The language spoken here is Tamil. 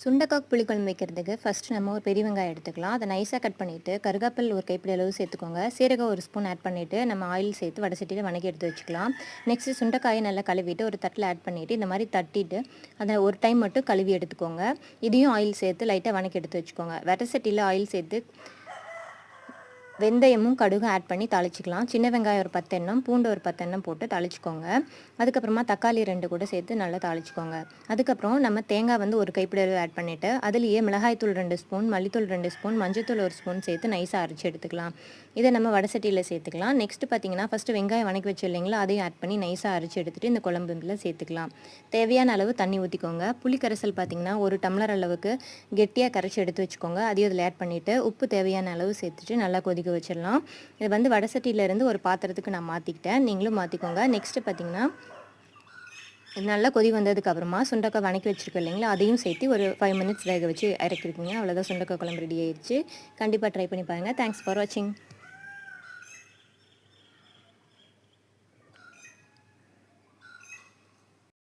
சுண்டக்காய் புளிக்குழம்பு வைக்கிறதுக்கு ஃபஸ்ட்டு நம்ம ஒரு பெரிய வெங்காயம் எடுத்துக்கலாம். அதை நைஸாக கட் பண்ணிவிட்டு கருகாப்பில் ஒரு கைப்பிடி அளவு சேர்த்துக்கோங்க. சீரகம் ஒரு ஸ்பூன் ஆட் பண்ணிவிட்டு நம்ம ஆயில் சேர்த்து வடை சட்டியில் வணக்கி எடுத்து வச்சுக்கலாம். நெக்ஸ்ட்டு சுண்டைக்காயை நல்லா கழுவிட்டு ஒரு தட்டில் ஆட் பண்ணிவிட்டு இந்த மாதிரி தட்டிட்டு அதை ஒரு டைம் மட்டும் கழுவி எடுத்துக்கோங்க. இதையும் ஆயில் சேர்த்து லைட்டாக வணக்கி எடுத்து வச்சுக்கோங்க. வடை சட்டியில் ஆயில் சேர்த்து வெந்தயமும் கடுகும் ஆட் பண்ணி தாளிச்சிக்கலாம். சின்ன வெங்காயம் ஒரு பத்து எண்ணம் பூண்டு ஒரு பத்து எண்ணம் போட்டு தாளிச்சிக்கோங்க. அதுக்கப்புறமா தக்காளி ரெண்டு கூட சேர்த்து நல்லா தாளிச்சிக்கோங்க. அதுக்கப்புறம் நம்ம தேங்காய் வந்து ஒரு கைப்பிடி அளவு ஆட் பண்ணிவிட்டு அதுலேயே மிளகாய்த்தூள் ரெண்டு ஸ்பூன் மல்லித்தூள் ரெண்டு ஸ்பூன் மஞ்சத்தூள் ஒரு ஸ்பூன் சேர்த்து நைஸாக அரைச்சி எடுத்துக்கலாம். இதை நம்ம வடை சட்டியில் சேர்த்துக்கலாம். நெக்ஸ்ட் பார்த்தீங்கன்னா ஃபஸ்ட்டு வெங்காயம் வணக்கி வச்சு இல்லைங்களா அதையும் ஆட் பண்ணி நைஸாக அரைச்சி எடுத்துகிட்டு இந்த குழம்புல சேர்த்துக்கலாம். தேவையான அளவு தண்ணி ஊற்றிக்கோங்க புளி கரைசல் பார்த்தீங்கன்னா ஒரு டம்ளர் அளவுக்கு கெட்டியாக கரைச்சி எடுத்து வச்சுக்கோங்க. அதையும் அதில் ஆட் பண்ணிவிட்டு உப்பு தேவையான அளவு சேர்த்துட்டு நல்லா கொதிக்க வச்சிடலாம். இது வந்து வடை சட்டியிலேருந்து ஒரு பாத்திரத்துக்கு நான் மாற்றிக்கிட்டேன் நீங்களும் மாற்றிக்கோங்க நெக்ஸ்ட்டு பார்த்தீங்கன்னா நல்லா கொதி வந்ததுக்கு அப்புறமா சுண்டக்காய் வணக்கி வச்சுருக்கோம் இல்லைங்களா? அதையும் சேர்த்து ஒரு ஃபைவ் மினிட்ஸ் வேக வச்சு இறக்கிருக்கீங்க. அவ்வளோதான் சுண்டக்காய் குழம்பு ரெடி ஆயிடுச்சு கண்டிப்பாக ட்ரை பண்ணி பாருங்கள் தேங்க்ஸ் ஃபார் வாட்சிங்